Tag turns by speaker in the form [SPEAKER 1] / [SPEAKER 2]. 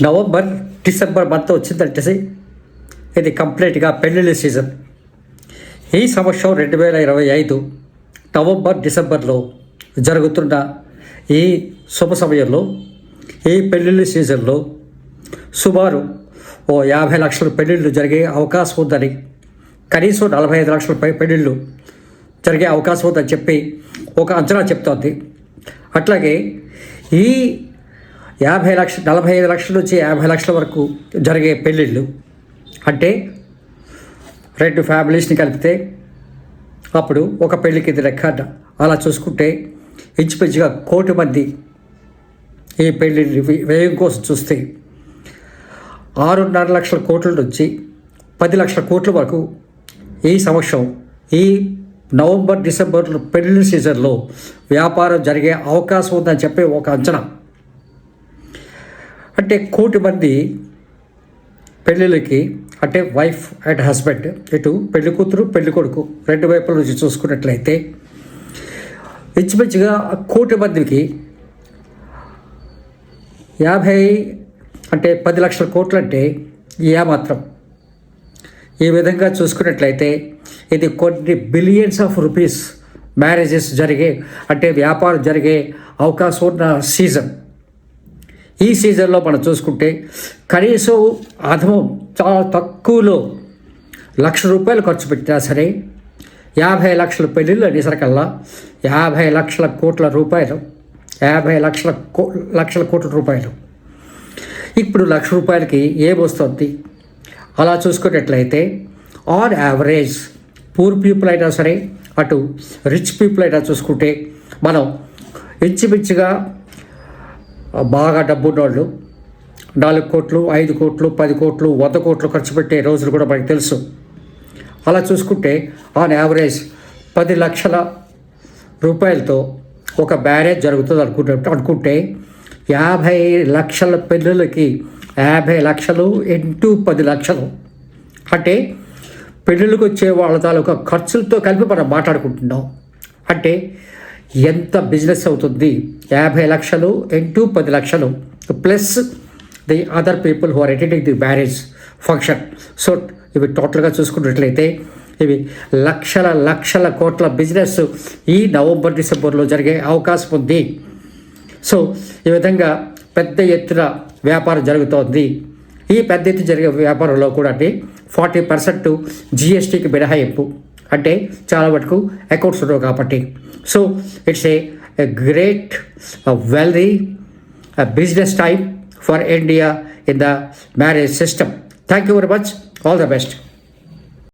[SPEAKER 1] November December month వచ్చిందంటే ఇది కంప్లీట్గా పెళ్ళిళ్ళ సీజన్. ఈ సంవత్సరం రెండు వేల ఇరవై ఐదు నవంబర్ డిసెంబర్లో జరుగుతున్న ఈ శుభ సమయంలో ఈ పెళ్ళిళ్ళ సీజన్లో సుమారు ఓ యాభై లక్షల పెళ్ళిళ్ళు జరిగే అవకాశం ఉందని కనీసం నలభై ఐదు లక్షల పెళ్ళిళ్ళు పెళ్ళిళ్ళు జరిగే అవకాశం ఉందని చెప్పి ఒక అంచనా చెప్తోంది. అట్లాగే ఈ యాభై లక్ష నలభై ఐదు లక్షల నుంచి యాభై లక్షల వరకు జరిగే పెళ్ళిళ్ళు. అంటే రెండు ఫ్యామిలీస్ని కలిపితే అప్పుడు ఒక పెళ్ళికి ఇది లెక్క అలా చూసుకుంటే ఇంచుమించుగా కోటి మంది ఈ పెళ్ళి వ్యయం కోసం చూస్తే ఆరున్నర లక్షల కోట్ల నుంచి పది లక్షల కోట్ల వరకు ఈ సంవత్సరం ఈ నవంబర్ డిసెంబర్ పెళ్ళి సీజన్లో వ్యాపారం జరిగే అవకాశం ఉందని చెప్పి ఒక అంచనా. అంటే కోటి మంది పెళ్ళిళ్ళకి అంటే వైఫ్ అండ్ హస్బెండ్ ఇటు పెళ్ళి కూతురు పెళ్ళి కొడుకు రెండు వైపుల నుంచి చూసుకున్నట్లయితే ఇంచుమించుగా కోటి మందికి యాభై అంటే పది లక్షల కోట్లు అంటే ఏమాత్రం ఈ విధంగా చూసుకున్నట్లయితే ఇది కొన్ని బిలియన్స్ ఆఫ్ రూపీస్ మ్యారేజెస్ జరిగే అంటే వ్యాపారం జరిగే అవకాశం ఉన్న సీజన్ ఈ సీజన్లో మనం చూసుకుంటే కనీసం అధమం చాలా తక్కువలో లక్ష రూపాయలు ఖర్చు పెట్టినా సరే యాభై లక్షల పెళ్ళిళ్ళు అనేసరికల్లా యాభై లక్షల కోట్ల రూపాయలు యాభై లక్షల కో లక్షల కోట్ల రూపాయలు. ఇప్పుడు లక్ష రూపాయలకి ఏమొస్తుంది? అలా చూసుకున్నట్లయితే ఆన్ యావరేజ్ పూర్ పీపుల్ అయినా సరే అటు రిచ్ పీపుల్ అయినా చూసుకుంటే మనం ఇంచుమించుగా బాగా డబ్బున్నోళ్ళు. నాలుగు కోట్లు ఐదు కోట్లు పది కోట్లు వంద కోట్లు ఖర్చు పెట్టే రోజులు కూడా మనకి తెలుసు. అలా చూసుకుంటే ఆన్ యావరేజ్ పది లక్షల రూపాయలతో ఒక మ్యారేజ్ జరుగుతుంది అనుకుంటే అనుకుంటే యాభై లక్షల పెళ్ళిళ్ళకి యాభై లక్షలు ఇంటూ పది లక్షలు. అంటే పెళ్ళిళ్ళకి వచ్చే వాళ్ళ తాలూకా ఖర్చులతో కలిపి మనం మాట్లాడుకుంటున్నాం. అంటే ఎంత బిజినెస్ అవుతుంది? యాభై లక్షలు ఇంటూ పది లక్షలు. Plus the other people who are attending the marriage function. So ఇవి టోటల్గా చూసుకున్నట్లయితే ఇవి లక్షల లక్షల కోట్ల బిజినెస్ ఈ నవంబర్ డిసెంబర్లో జరిగే అవకాశం ఉంది. సో ఈ విధంగా పెద్ద ఎత్తున వ్యాపారం జరుగుతోంది. ఈ పెద్ద ఎత్తున జరిగే వ్యాపారంలో కూడా ఫార్టీ పర్సెంట్ జిఎస్టీకి మినహాయింపు. అంటే చాలా వరకు అకౌంట్స్ ఉండవు కాబట్టి. So it's a great wealthy business time for India in the marriage system thank you very much all the best